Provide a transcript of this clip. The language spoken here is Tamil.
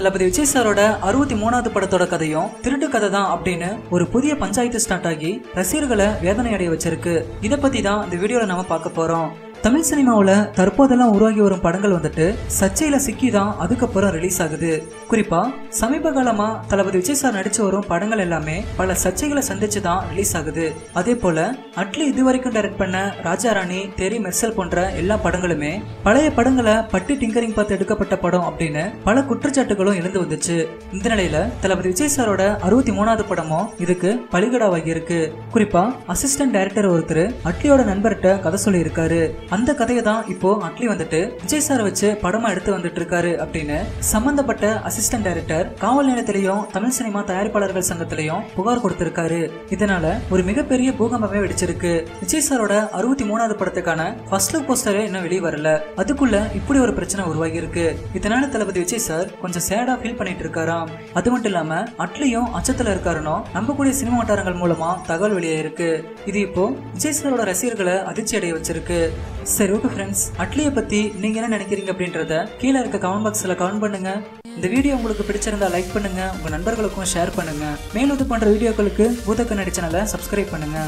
தளபதி விஜய் சாரோட அறுபத்தி மூணாவது படத்தோட கதையும் திருட்டு கதை தான் அப்படின்னு ஒரு புதிய பஞ்சாயத்து ஸ்டார்ட் ஆகி ரசிகர்களை வேதனை அடைய வச்சிருக்கு. இதை பத்தி தான் இந்த வீடியோல நாம பார்க்க போறோம். தமிழ் சினிமாவில் தற்போதெல்லாம் உருவாகி வரும் படங்கள் வந்துட்டு சர்ச்சையில் சிக்கி தான் அதுக்கப்புறம் ரிலீஸ் ஆகுது. குறிப்பாக சமீப காலமாக தளபதி விஜய் சார் நடித்து வரும் படங்கள் எல்லாமே பல சர்ச்சைகளை சந்திச்சு தான் ரிலீஸ் ஆகுது. அதே போல் அட்லி இதுவரைக்கும் டைரக்ட் பண்ண ராஜா ராணி தெரி மெர்சல் போன்ற எல்லா படங்களுமே பழைய படங்களை பட்டி டிங்கரிங் பார்த்து எடுக்கப்பட்ட படம் அப்படின்னு பல குற்றச்சாட்டுகளும் எழுந்து வந்துச்சு. இந்த நிலையில தளபதி விஜய் சாரோட அறுபத்தி மூணாவது படமும் இதுக்கு பலிகடாவாகி இருக்கு. குறிப்பா அசிஸ்டன்ட் டைரக்டர் ஒருத்தர் அட்லியோட நண்பர்கிட்ட கதை சொல்லி இருக்காரு அந்த கதையை தான் இப்போ அட்லி வந்துட்டு விஜய் சார் வச்சு படமா எடுத்து வந்துட்டு இருக்காரு அப்படின்னு சம்பந்தப்பட்ட அசிஸ்டன்ட் டைரக்டர் காவல் நிலையத்திலையும் தமிழ் சினிமா தயாரிப்பாளர்கள் சங்கத்திலையும் புகார் கொடுத்திருக்காரு. இதனால ஒரு மிகப்பெரிய பூகம்பமே வெடிச்சிருக்கு. விஜய் சாரோட அறுபத்தி மூணாவது படத்துக்கான ஃபர்ஸ்ட் லுக் போஸ்டரே இன்னும் வெளியே வரல. அதுக்குள்ள இப்படி ஒரு பிரச்சனை உருவாகி இருக்கு இதனால தளபதி விஜய் சார் கொஞ்சம் சேடா ஃபீல் பண்ணிட்டு இருக்காராம் அது மட்டும் இல்லாம அட்லியும் அச்சத்துல இருக்காருன்னு நம்பக்கூடிய சினிமா வட்டாரங்கள் மூலமா தகவல் வெளியாயிருக்கு. இது இப்போ விஜய் சாரோட ரசிகர்களை அதிர்ச்சி அடைய வச்சிருக்கு. சரி ஓகே ஃப்ரெண்ட்ஸ் அட்லியை பத்தி நீங்க என்ன நினைக்கிறீங்க அப்படின்றத கீழே இருக்க கமெண்ட் பாக்ஸ்ல கமெண்ட் பண்ணுங்க. இந்த வீடியோ உங்களுக்கு பிடிச்சிருந்தா லைக் பண்ணுங்க உங்க நண்பர்களுக்கும் ஷேர் பண்ணுங்க. மேலும் இது பண்ணுற வீடியோக்களுக்கு பூதக்கண்ணடி சேனலை சப்ஸ்கிரைப் பண்ணுங்க.